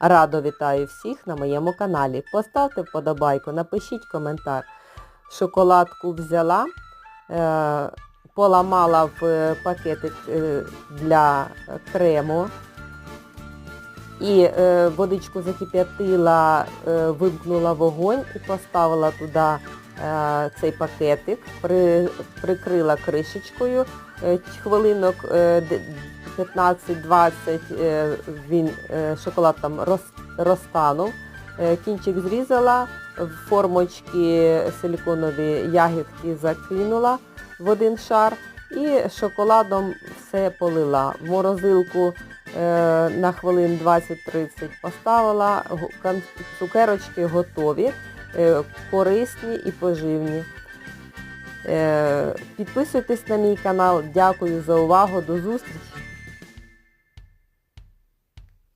Радо вітаю всіх на моєму каналі. Поставте вподобайку, напишіть коментар. Шоколадку взяла, е, поламала в пакетик е, для крему і е, водичку закип'ятила, вимкнула вогонь і поставила туди цей пакетик, прикрила кришечкою, хвилинок 15-20 е, він, е, шоколад там розтанув. Е, Кінчик зрізала, в формочки силиконові ягідки закинула в один шар і шоколадом все полила. В морозилку на хвилин 20-30 поставила. Цукерочки готові, корисні і поживні. Підписуйтесь на мій канал. Дякую за увагу. До зустрічі!